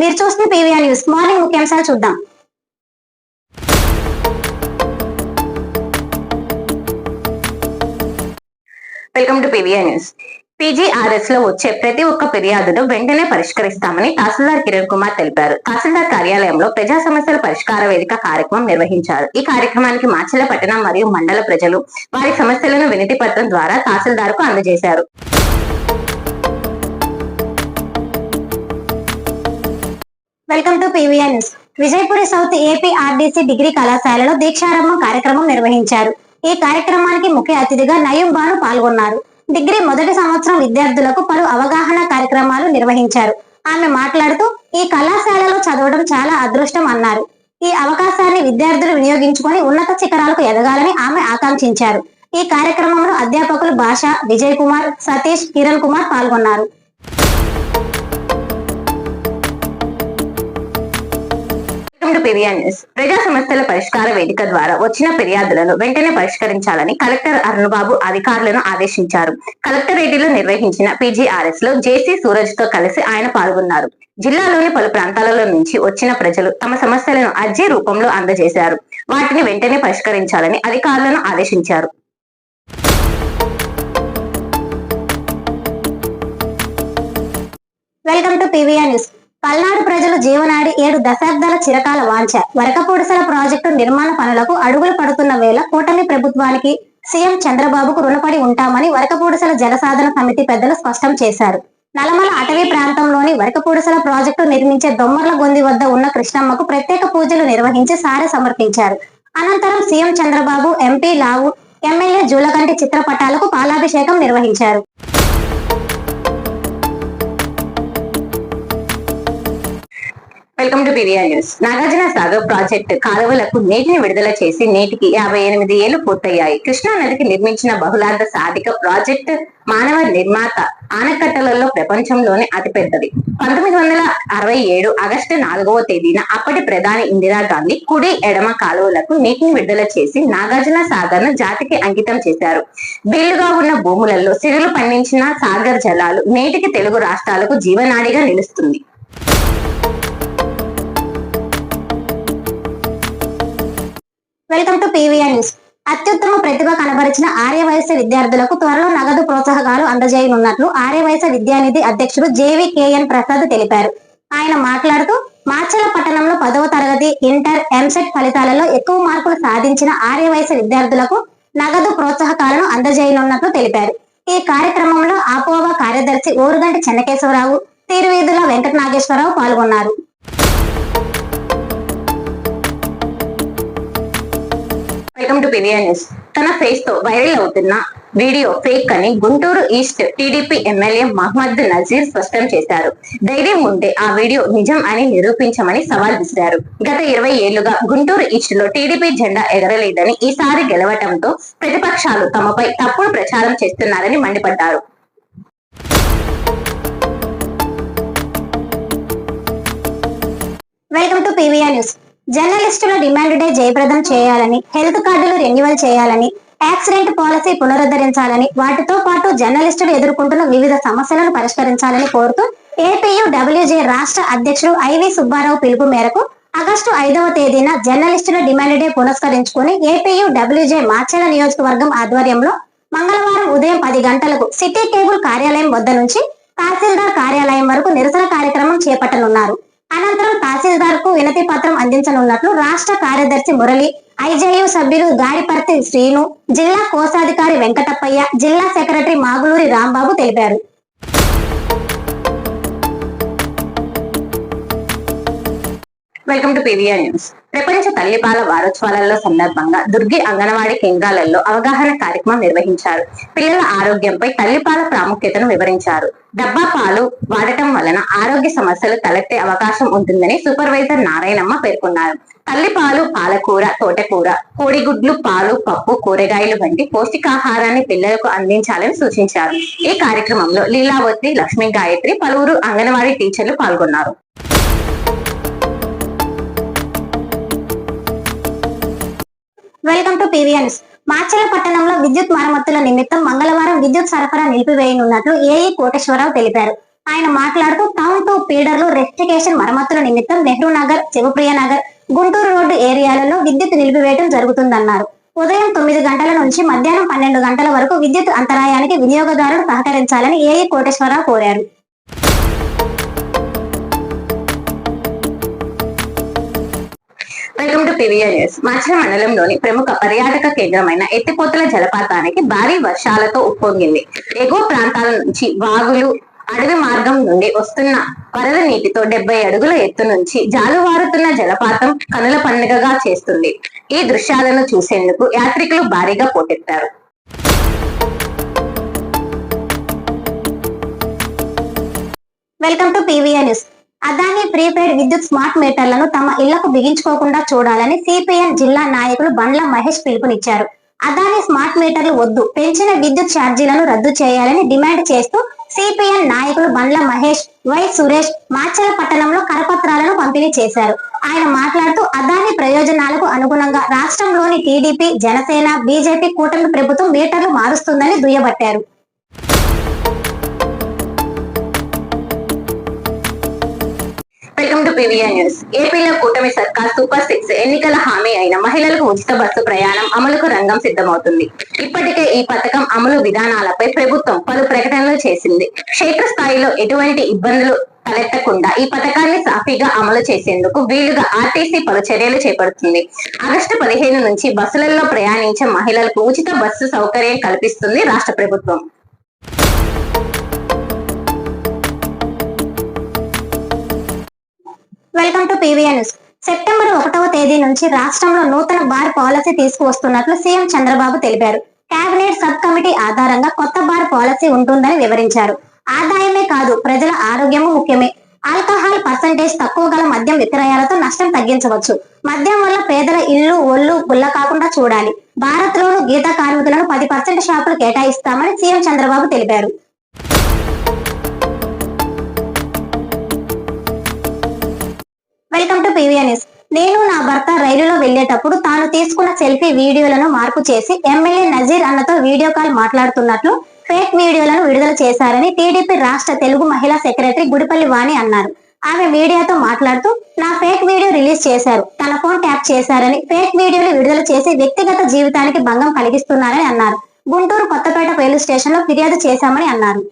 మీరు చూస్తున్న PVR news. Morning ముఖ్యాంశాలు చూద్దాం. Welcome to PVR news. పీజీఆర్ఎస్లో వచ్చే ప్రతి ఒక్క ఫిర్యాదును వెంటనే పరిష్కరిస్తామని తహసీల్దార్ కిరణ్ కుమార్ తెలిపారు. తహసీల్దార్ కార్యాలయంలో ప్రజా సమస్యల పరిష్కార వేదిక కార్యక్రమం నిర్వహించారు. ఈ కార్యక్రమానికి మాచిల పట్టణం మరియు మండల ప్రజలు వారి సమస్యలను వినతి పత్రం ద్వారా తహసీల్దార్కు అందజేశారు. Welcome to PVR news Vijayapuri south AP RDC degree కళాశాలలో దీక్షారంభం కార్యక్రమం నిర్వహించారు. ఈ కార్యక్రమానికి ముఖ్య అతిథిగా నయం బాను పాల్గొన్నారు. డిగ్రీ మొదటి సంవత్సరం విద్యార్థులకు పలు అవగాహన కార్యక్రమాలు నిర్వహించారు. ఆమె మాట్లాడుతూ ఈ కళాశాలలో చదవడం చాలా అదృష్టం అన్నారు. ఈ అవకాశాన్ని విద్యార్థులు వినియోగించుకొని ఉన్నత శిఖరాలకు ఎదగాలని ఆమె ఆకాంక్షించారు. ఈ కార్యక్రమంలో అధ్యాపకులు భాష విజయ్ కుమార్ సతీష్ కిరణ్ కుమార్ పాల్గొన్నారు. పీవీఆర్ న్యూస్ ప్రజా సమస్యల పరిష్కార వేదిక ద్వారా వచ్చిన ఫిర్యాదులను వెంటనే పరిష్కరించాలని కలెక్టర్ అరుణ్బాబు అధికారులను ఆదేశించారు. కలెక్టరేట్లో నిర్వహించిన పీజీఆర్ఎస్లో జేసీ సూరజ్తో కలిసి ఆయన పాల్గొన్నారు. జిల్లాలోని పలు ప్రాంతాలలో నుంచి వచ్చిన ప్రజలు తమ సమస్యలను అర్జీ రూపంలో అందజేశారు. వాటిని వెంటనే పరిష్కరించాలని అధికారులను ఆదేశించారు. Welcome to PVR news. Palnadu ప్రజలు జీవనాడి ఏడు దశాబ్దాల చిరకాల వాంఛ. వరకపూడిసల ప్రాజెక్టు నిర్మాణ పనులకు అడుగులు పడుతున్న వేళ కూటమి ప్రభుత్వానికి సీఎం చంద్రబాబుకు రుణపడి ఉంటామని వరకపూడిసల జలసాధన సమితి పెద్దలు స్పష్టం చేశారు. నలమల అటవీ ప్రాంతంలోని వరకపూడిసల ప్రాజెక్టు నిర్మించే దొమ్మర్ల గొంది వద్ద ఉన్న కృష్ణమ్మకు ప్రత్యేక పూజలు నిర్వహించి సారె సమర్పించారు. అనంతరం CM Chandrababu MP Lavu MLA Julakanti చిత్రపటాలకు పాలాభిషేకం నిర్వహించారు. Welcome to PVR news Nagarjuna Sagar project కాలువలకు నీటిని విడుదల చేసి నేటికి యాభై ఎనిమిది ఏళ్ళు పూర్తయ్యాయి. కృష్ణా నదికి నిర్మించిన బహుళార్థ సాధిక ప్రాజెక్టు మానవ నిర్మాత ఆనకట్టలలో ప్రపంచంలోనే అతిపెద్దది. పంతొమ్మిది వందల అరవై ఏడు ఆగస్టు నాలుగవ తేదీన అప్పటి ప్రధాని ఇందిరాగాంధీ కుడి ఎడమ కాలువలకు నీటిని విడుదల చేసి నాగార్జున సాగర్ను జాతికి అంకితం చేశారు. బీలుగా ఉన్న భూములలో సిరులు పండించిన సాగర్ జలాలు నేటికి తెలుగు రాష్ట్రాలకు జీవనాడిగా నిలుస్తుంది. Welcome to PVR news. అత్యుత్తమ ప్రతిభ కనబరిచిన ఆర్యవైశ్య విద్యార్థులకు త్వరలో నగదు ప్రోత్సాహకాలు అందజేయనున్నట్లు ఆర్యవైశ్య విద్యానిధి అధ్యక్షుడు జేవీకేఎన్ ప్రసాద్ తెలిపారు. ఆయన మాట్లాడుతూ మార్చల పట్టణంలో పదవ తరగతి ఇంటర్ ఎంసెట్ ఫలితాలలో ఎక్కువ మార్కులు సాధించిన ఆర్యవైశ్య విద్యార్థులకు నగదు ప్రోత్సాహకాలను అందజేయనున్నట్లు తెలిపారు. ఈ కార్యక్రమంలో ఆపోవా కార్యదర్శి ఓరుగంటి చెన్నకేశ్వరరావు తీరువీధుల వెంకట నాగేశ్వరరావు పాల్గొన్నారు. వెల్కమ్ టు పివిఆర్ న్యూస్ తన ఫేస్తో వైరల్ అవుతున్న వీడియో ఫేక్ అని Guntur east TDP MLA Mohammed Nazeer స్పష్టం చేశారు. ధైర్యం ఉంటే ఆ వీడియో నిజం అని నిరూపించమని సవాల్ విసిరారు. గత ఇరవై ఏళ్ళుగా గుంటూరు ఈస్ట్లో టీడీపీ జెండా ఎగరలేదని ఈసారి గెలవటంతో ప్రతిపక్షాలు తమపై తప్పుడు ప్రచారం చేస్తున్నారని మండిపడ్డారు. వెల్కమ్ టు పీవీఆర్ న్యూస్ జర్నలిస్టుల డిమాండ్ డే జయప్రదం చేయాలని హెల్త్ కార్డులు రెన్యువల్ చేయాలని యాక్సిడెంట్ పాలసీ పునరుద్ధరించాలని వాటితో పాటు జర్నలిస్టులు ఎదుర్కొంటున్న వివిధ సమస్యలను పరిష్కరించాలని కోరుతూ ఏపీయు డబ్ల్యూజే రాష్ట్ర అధ్యక్షుడు ఐవి సుబ్బారావు పిలుపు మేరకు ఆగస్టు ఐదవ తేదీన జర్నలిస్టుల డిమాండ్ డే పురస్కరించుకుని ఏపీయు డబ్ల్యూజే నియోజకవర్గం ఆధ్వర్యంలో మంగళవారం ఉదయం పది గంటలకు సిటీ కేబుల్ కార్యాలయం వద్ద నుంచి తహసీల్దార్ కార్యాలయం వరకు నిరసన కార్యక్రమం చేపట్టనున్నారు. అనంతరం తహసీల్దార్కు వినతి పత్రం అందించనున్నట్లు రాష్ట్ర కార్యదర్శి మురళి ఐజేయు సభ్యులు గాడిపర్తి శ్రీను జిల్లా కోశాధికారి వెంకటప్పయ్య జిల్లా సెక్రటరీ మాగులూరి రాంబాబు తెలిపారు. వెల్కమ్ టు పీవీఆర్ న్యూస్ ప్రపంచ తల్లిపాల వారోత్సవాలలో సందర్భంగా దుర్గి అంగన్వాడీ కేంద్రాలలో అవగాహన కార్యక్రమం నిర్వహించారు. పిల్లల ఆరోగ్యంపై తల్లిపాల ప్రాముఖ్యతను వివరించారు. డబ్బా పాలు వాడటం వలన ఆరోగ్య సమస్యలు తలెత్తే అవకాశం ఉంటుందని సూపర్వైజర్ నారాయణమ్మ పేర్కొన్నారు. తల్లిపాలు పాలకూర తోటకూర కోడిగుడ్లు పాలు పప్పు కూరగాయలు వంటి పౌష్టికాహారాన్ని పిల్లలకు అందించాలని సూచించారు. ఈ కార్యక్రమంలో లీలావతి లక్ష్మీ గాయత్రి పలువురు అంగన్వాడీ టీచర్లు పాల్గొన్నారు. వెల్కమ్ టు పీవీఎన్స్ మాచల పట్టణంలో విద్యుత్ మరమ్మతుల నిమిత్తం మంగళవారం విద్యుత్ సరఫరా నిలిపివేయనున్నట్లు ఏఈ కోటేశ్వరరావు తెలిపారు. ఆయన మాట్లాడుతూ టౌన్ టు పీడర్లు రెస్టికేషన్ మరమ్మతుల నిమిత్తం నెహ్రూ నగర్ శివప్రియ నగర్ గుంటూరు రోడ్డు ఏరియాలలో విద్యుత్ నిలిపివేయడం జరుగుతుందన్నారు. ఉదయం తొమ్మిది గంటల నుంచి మధ్యాహ్నం పన్నెండు గంటల వరకు విద్యుత్ అంతరాయానికి వినియోగదారులు సహకరించాలని ఏఈ కోటేశ్వరరావు కోరారు. Welcome to PVR news Machala మండలంలోని ప్రముఖ పర్యాటక కేంద్రమైన ఎత్తిపోతల జలపాతానికి భారీ వర్షాలతో ఉప్పొంగింది. ఎగువ ప్రాంతాల నుంచి వాగులు అడవి మార్గం నుండి వస్తున్న వరద నీటితో డెబ్బై అడుగుల ఎత్తు నుంచి జాలువారుతున్న జలపాతం కనుల పండుగగా చేస్తుంది. ఈ దృశ్యాలను చూసేందుకు యాత్రికులు భారీగా పోటెత్తారు. Welcome to PVR news. Adani prepaid విద్యుత్ స్మార్ట్ మీటర్లను తమ ఇళ్ళకు బిగించుకోకుండా చూడాలని సిపిఎన్ జిల్లా నాయకులు బండ్ల మహేష్ పిలుపునిచ్చారు. అదానీ స్మార్ట్ మీటర్లు వద్దు పెంచిన విద్యుత్ ఛార్జీలను రద్దు చేయాలని డిమాండ్ చేస్తూ సిపిఎన్ నాయకులు బండ్ల మహేష్ వై సురేష్ మాచల పట్టణంలో కరపత్రాలను పంపిణీ చేశారు. ఆయన మాట్లాడుతూ అదానీ ప్రయోజనాలకు అనుగుణంగా రాష్ట్రంలోని టీడీపీ జనసేన బీజేపీ కూటమి ప్రభుత్వం మీటర్లు మారుస్తుందని దుయ్యబట్టారు. వెల్కమ్ టు పివిఆర్ న్యూస్ ఏపీలో కూటమి సర్కార్ సూపర్ సిక్స్ ఎన్నికల హామీ అయిన మహిళలకు ఉచిత బస్సు ప్రయాణం అమలుకు రంగం సిద్ధమవుతుంది. ఇప్పటికే ఈ పథకం అమలు విధానాలపై ప్రభుత్వం పలు ప్రకటనలు చేసింది. క్షేత్రస్థాయిలో ఎటువంటి ఇబ్బందులు తలెత్తకుండా ఈ పథకాన్ని సాఫీగా అమలు చేసేందుకు వీలుగా ఆర్టీసీ పలు చర్యలు చేపడుతుంది. ఆగస్టు పదిహేను నుంచి బస్సులలో ప్రయాణించే మహిళలకు ఉచిత బస్సు సౌకర్యం కల్పిస్తుంది రాష్ట్ర ప్రభుత్వం. వెల్కమ్ న్యూస్ సెప్టెంబర్ ఒకటవ తేదీ నుంచి రాష్ట్రంలో నూతన బార్ పాలసీ తీసుకువస్తున్నట్లు సీఎం చంద్రబాబు తెలిపారు. కేబినెట్ సబ్ కమిటీ ఆధారంగా కొత్త బార్ పాలసీ ఉంటుందని వివరించారు. ఆదాయమే కాదు ప్రజల ఆరోగ్యము ముఖ్యమే. ఆల్కహాల్ పర్సంటేజ్ తక్కువ గల మద్యం విక్రయాలతో నష్టం తగ్గించవచ్చు. మద్యం వల్ల పేదల ఇల్లు ఒళ్ళు గుల్ల కాకుండా చూడాలి. భారత్ లోను గీత కార్మికులను పది పర్సెంట్ షాపులు కేటాయిస్తామని సీఎం చంద్రబాబు తెలిపారు. Welcome to PVR news. నేను నా భర్త రైలులో వెళ్ళేటప్పుడు తాను తీసుకున్న సెల్ఫీ వీడియోలను మార్పు చేసి ఎమ్మెల్యే నజీర్ అన్నతో వీడియో కాల్ మాట్లాడుతున్నట్లు ఫేక్ వీడియోలను విడుదల చేశారని టీడీపీ రాష్ట్ర తెలుగు మహిళా సెక్రటరీ గుడిపల్లి వాణి అన్నారు. ఆమె మీడియాతో మాట్లాడుతూ నా ఫేక్ వీడియో రిలీజ్ చేశారు. తన ఫోన్ ట్యాప్ చేశారని ఫేక్ వీడియోలు విడుదల చేసి వ్యక్తిగత జీవితానికి భంగం కలిగిస్తున్నారని అన్నారు. గుంటూరు కొత్తపేట రైలు స్టేషన్లో ఫిర్యాదు చేశామని అన్నారు.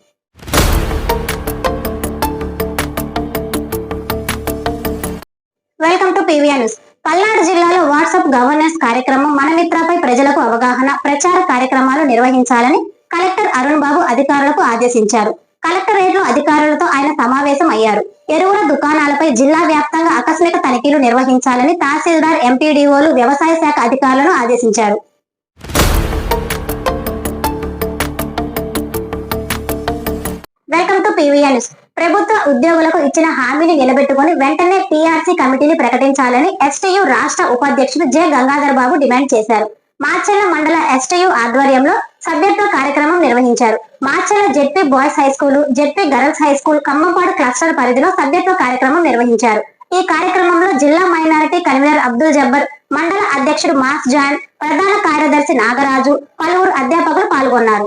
PVR news. పల్నాడు జిల్లాలో వాట్సాప్ గవర్నెన్స్ కార్యక్రమం మనమిత్రపై ప్రజలకు అవగాహన ప్రచార కార్యక్రమాలు నిర్వహించాలని కలెక్టర్ అరుణ్ బాబు అధికారులకు ఆదేశించారు. కలెక్టరేట్లో అధికారులతో ఆయన సమావేశం అయ్యారు. ఎరువుల దుకాణాలపై జిల్లా వ్యాప్తంగా ఆకస్మిక తనిఖీలు నిర్వహించాలని తహసీల్దార్ ఎంపీడీఓలు వ్యవసాయ శాఖ అధికారులను ఆదేశించారు. Welcome to PVR news. ప్రభుత్వ ఉద్యోగులకు ఇచ్చిన హామీని నిలబెట్టుకుని వెంటనే పీఆర్సీ కమిటీని ప్రకటించాలని ఎస్టీయు రాష్ట్ర ఉపాధ్యక్షుడు జె. గంగాధర్ బాబు డిమాండ్ చేశారు. మార్చెల్ల మండల ఎస్టీయు ఆధ్వర్యంలో సభ్యత్వ కార్యక్రమం నిర్వహించారు. Marchella ZP boys high school ZP girls high school Kammapadu cluster పరిధిలో సభ్యత్వ కార్యక్రమం నిర్వహించారు. ఈ కార్యక్రమంలో జిల్లా మైనారిటీ కన్వీనర్ అబ్దుల్ జబ్బర్ మండల అధ్యక్షుడు మాస్ జాన్ ప్రధాన కార్యదర్శి నాగరాజు పలువురు అధ్యాపకులు పాల్గొన్నారు.